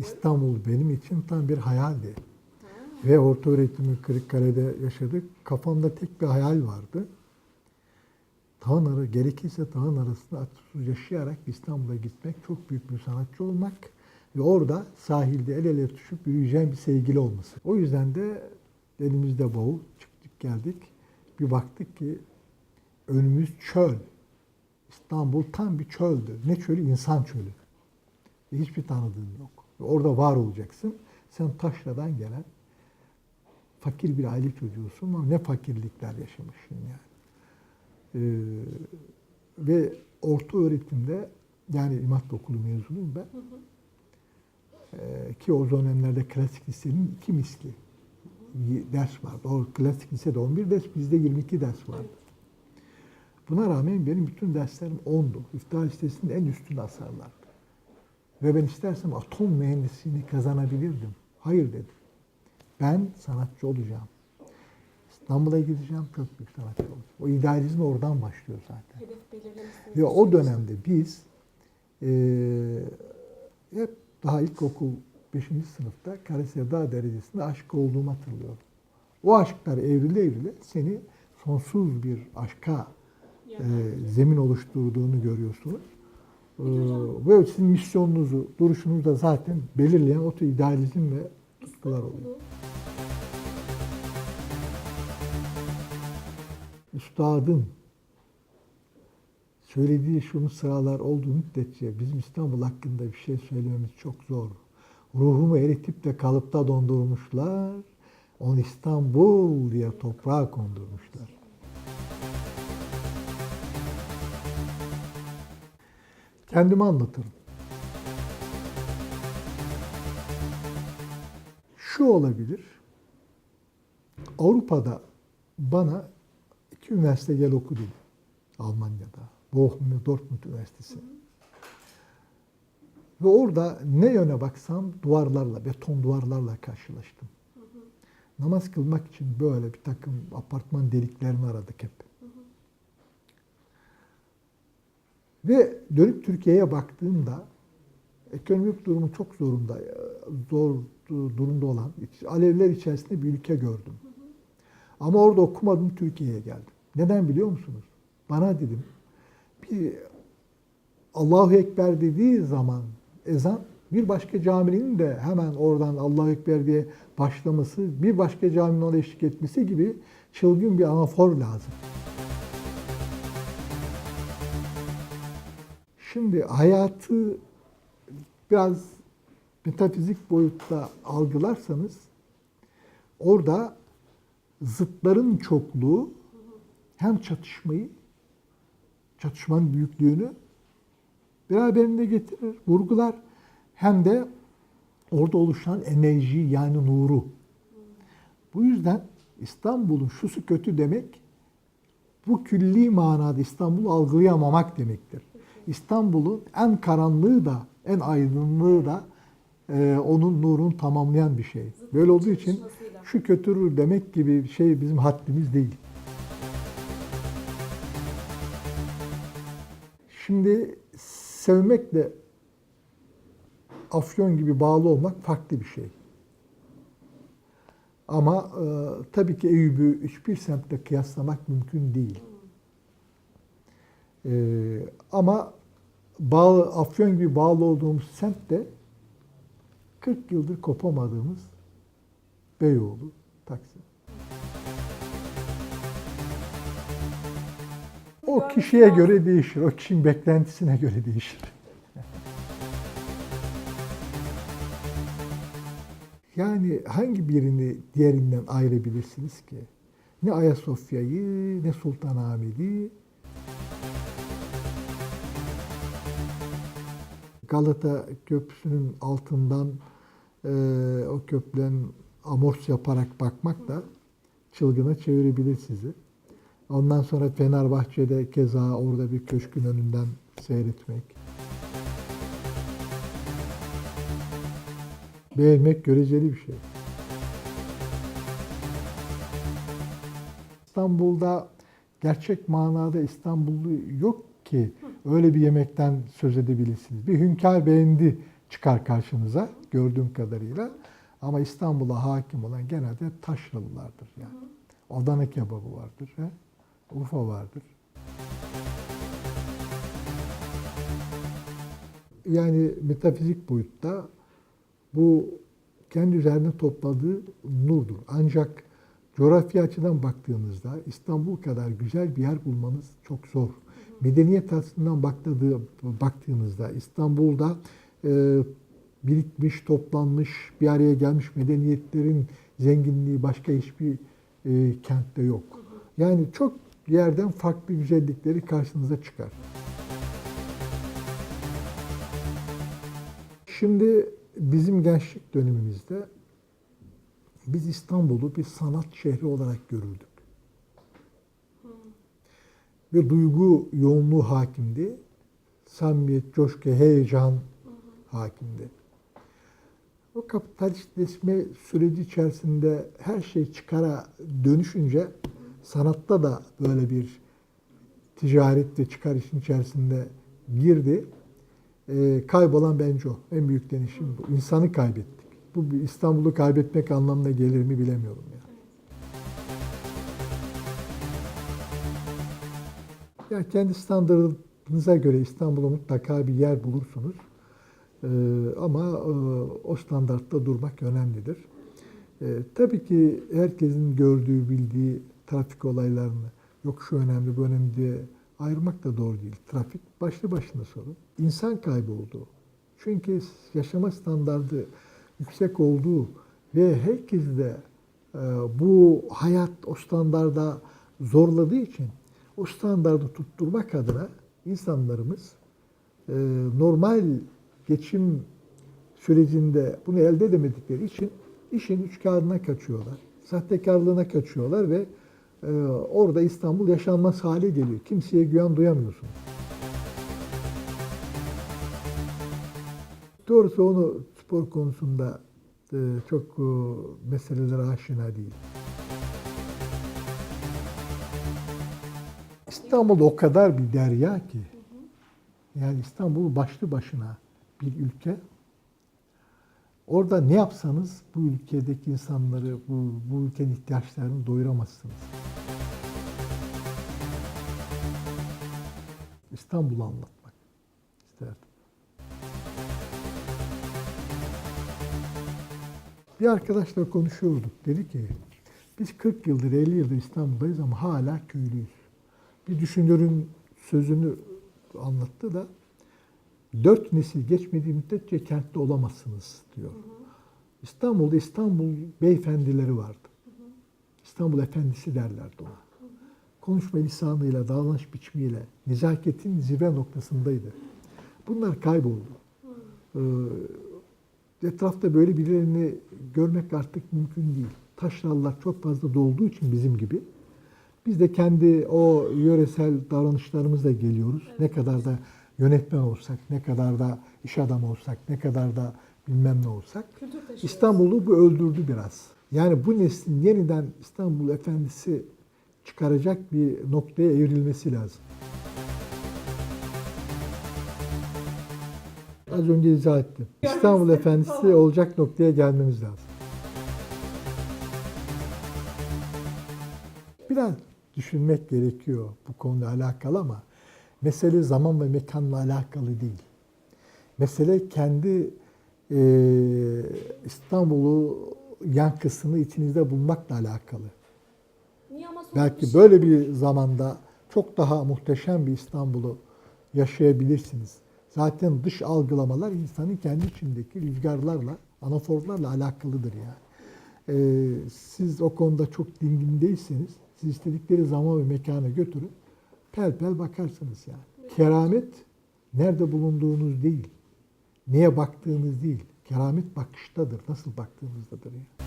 İstanbul benim için tam bir hayaldi. Ve orta öğretimi Kırıkkale'de yaşadık. Kafamda tek bir hayal vardı. Dağın arası, gerekirse dağın arasında atsız yaşayarak İstanbul'a gitmek, çok büyük bir sanatçı olmak ve orada sahilde el ele tutuşup yürüyeceğim bir sevgili olması. O yüzden de elimizde bavul çıktık geldik. Bir baktık ki önümüz çöl. İstanbul tam bir çöldü. Ne çölü? İnsan çölü. Ve hiçbir tanıdığın yok. Orada var olacaksın. Sen taşradan gelen fakir bir aile çocuğusun ama ne fakirlikler yaşamışsın yani. Ee, ve orta öğretimde yani İmat Okulu mezunuyum ben. Ee, ki o dönemlerde klasik lisenin iki misli bir ders vardı. O klasik lisede 11 ders, bizde 22 ders vardı. Buna rağmen benim bütün derslerim 10'du. İftihar listesinin en üstünde asarlardı. Ve ben istersem atom mühendisliğini kazanabilirdim. Hayır dedim. Ben sanatçı olacağım. İstanbul'a gideceğim, çok büyük sanatçı olacağım. O idealizm oradan başlıyor zaten. Ve o dönemde biz eee hep daha ilkokul 5. sınıfta Kara Sevda derecesinde aşık olduğumu hatırlıyorum. O aşklar evrile evrile seni sonsuz bir aşka eee, zemin oluşturduğunu görüyorsunuz. Eee, ve sizin misyonunuzu, duruşunuzu da zaten belirleyen o tür idealizm ve tutkular oluyor. Üstadın söylediği şunu sıralar olduğu müddetçe bizim İstanbul hakkında bir şey söylememiz çok zor. Ruhumu eritip de kalıpta dondurmuşlar. Onu İstanbul diye toprağa kondurmuşlar. Kendimi anlatırım. Şu olabilir. Avrupa'da bana iki üniversite gel oku dedi. Almanya'da. Bochum ve Dortmund Üniversitesi. Ve orada ne yöne baksam duvarlarla, beton duvarlarla karşılaştım. Namaz kılmak için böyle bir takım apartman deliklerini aradık hep. Ve dönüp Türkiye'ye baktığımda ekonomik durumu çok zorunda, zor durumda olan, alevler içerisinde bir ülke gördüm. Ama orada okumadım, Türkiye'ye geldim. Neden biliyor musunuz? Bana dedim, bir Allahu Ekber dediği zaman ezan bir başka caminin de hemen oradan Allahu Ekber diye başlaması, bir başka caminin ona eşlik etmesi gibi çılgın bir anafor lazım. Şimdi hayatı biraz metafizik boyutta algılarsanız orada zıtların çokluğu hem çatışmayı, çatışmanın büyüklüğünü beraberinde getirir, vurgular hem de orada oluşan enerji yani nuru. Bu yüzden İstanbul'un şusu kötü demek bu külli manada İstanbul'u algılayamamak demektir. İstanbul'un en karanlığı da en aydınlığı da e, onun nurunu tamamlayan bir şey. Böyle olduğu için şu kötürür demek gibi bir şey bizim haddimiz değil. Şimdi sevmekle afyon gibi bağlı olmak farklı bir şey. Ama e, tabii ki Eyüp'ü hiçbir semtle kıyaslamak mümkün değil. E, ama bağlı, afyon gibi bağlı olduğumuz semt de 40 yıldır kopamadığımız Beyoğlu, Taksim. O kişiye göre değişir. O kişinin beklentisine göre değişir. Yani hangi birini diğerinden ayırabilirsiniz ki? Ne Ayasofya'yı, ne Sultanahmet'i. Galata Köprüsü'nün altından e, o köprüden amors yaparak bakmak da çılgına çevirebilir sizi. Ondan sonra Fenerbahçe'de keza orada bir köşkün önünden seyretmek. Beğenmek göreceli bir şey. İstanbul'da gerçek manada İstanbullu yok ki öyle bir yemekten söz edebilirsiniz. Bir hünkâr beğendi çıkar karşınıza. gördüğüm kadarıyla. Ama İstanbul'a hakim olan genelde taşralılardır yani. Adana kebabı vardır, he? Urfa vardır. Yani metafizik boyutta bu kendi üzerine topladığı nurdur. Ancak coğrafya açıdan baktığınızda İstanbul kadar güzel bir yer bulmanız çok zor. Medeniyet açısından baktığı, baktığınızda İstanbul'da e, birikmiş, toplanmış, bir araya gelmiş medeniyetlerin zenginliği başka hiçbir e, kentte yok. Yani çok yerden farklı güzellikleri karşınıza çıkar. Şimdi bizim gençlik dönemimizde biz İstanbul'u bir sanat şehri olarak görürdük. Bir duygu yoğunluğu hakimdi. Samimiyet, coşku, heyecan hakimdi. O kapitalistleşme süreci içerisinde her şey çıkara dönüşünce sanatta da böyle bir ticaret ve çıkar işin içerisinde girdi. Ee, kaybolan bence o. En büyük denişim bu. İnsanı kaybettik. Bu İstanbul'u kaybetmek anlamına gelir mi bilemiyorum yani. Ya kendi standartınıza göre İstanbul'a mutlaka bir yer bulursunuz. Ee, ama e, o standartta durmak önemlidir. Ee, tabii ki herkesin gördüğü, bildiği trafik olaylarını yok şu önemli, bu önemli diye ayırmak da doğru değil. Trafik başlı başına sorun. İnsan kaybı oldu. Çünkü yaşama standardı yüksek olduğu ve herkes de e, bu hayat o standarda zorladığı için o standardı tutturmak adına insanlarımız e, normal geçim sürecinde bunu elde edemedikleri için işin üçkağıdına kaçıyorlar. Sahtekarlığına kaçıyorlar ve e, orada İstanbul yaşanmaz hale geliyor. Kimseye güven duyamıyorsunuz. Doğrusu onu spor konusunda e, çok e, meselelere aşina değil. İstanbul o kadar bir derya ki. Yani İstanbul başlı başına bir ülke. Orada ne yapsanız bu ülkedeki insanları, bu, bu ülkenin ihtiyaçlarını doyuramazsınız. İstanbul'u anlatmak isterdim. Bir arkadaşla konuşuyorduk. Dedi ki biz 40 yıldır, 50 yıldır İstanbul'dayız ama hala köylüyüz. Bir düşünürün sözünü anlattı da dört nesil geçmediği müddetçe kentte olamazsınız diyor. İstanbul'da İstanbul beyefendileri vardı. İstanbul efendisi derlerdi ona. Konuşma lisanıyla, davranış biçimiyle, nezaketin zirve noktasındaydı. Bunlar kayboldu. Ee, etrafta böyle birilerini görmek artık mümkün değil. Taşralılar çok fazla dolduğu için bizim gibi. Biz de kendi o yöresel davranışlarımızla geliyoruz. Ne kadar da yönetmen olsak, ne kadar da iş adamı olsak, ne kadar da bilmem ne olsak. İstanbul'u bu öldürdü biraz. Yani bu neslin yeniden İstanbul efendisi çıkaracak bir noktaya evrilmesi lazım. Az önce izah ettim. İstanbul efendisi olacak noktaya gelmemiz lazım. Biraz düşünmek gerekiyor bu konuyla alakalı ama mesele zaman ve mekanla alakalı değil. Mesele kendi e, İstanbul'u yankısını içinizde bulmakla alakalı. Niye ama Belki bir şey böyle bir zamanda çok daha muhteşem bir İstanbul'u yaşayabilirsiniz. Zaten dış algılamalar insanın kendi içindeki rüzgarlarla, anaforlarla alakalıdır yani. Ee, siz o konuda çok dingin değilseniz, siz istedikleri zaman ve mekana götürün, pel pel bakarsınız yani. Keramet nerede bulunduğunuz değil, neye baktığınız değil. Keramet bakıştadır, nasıl baktığınızdadır yani.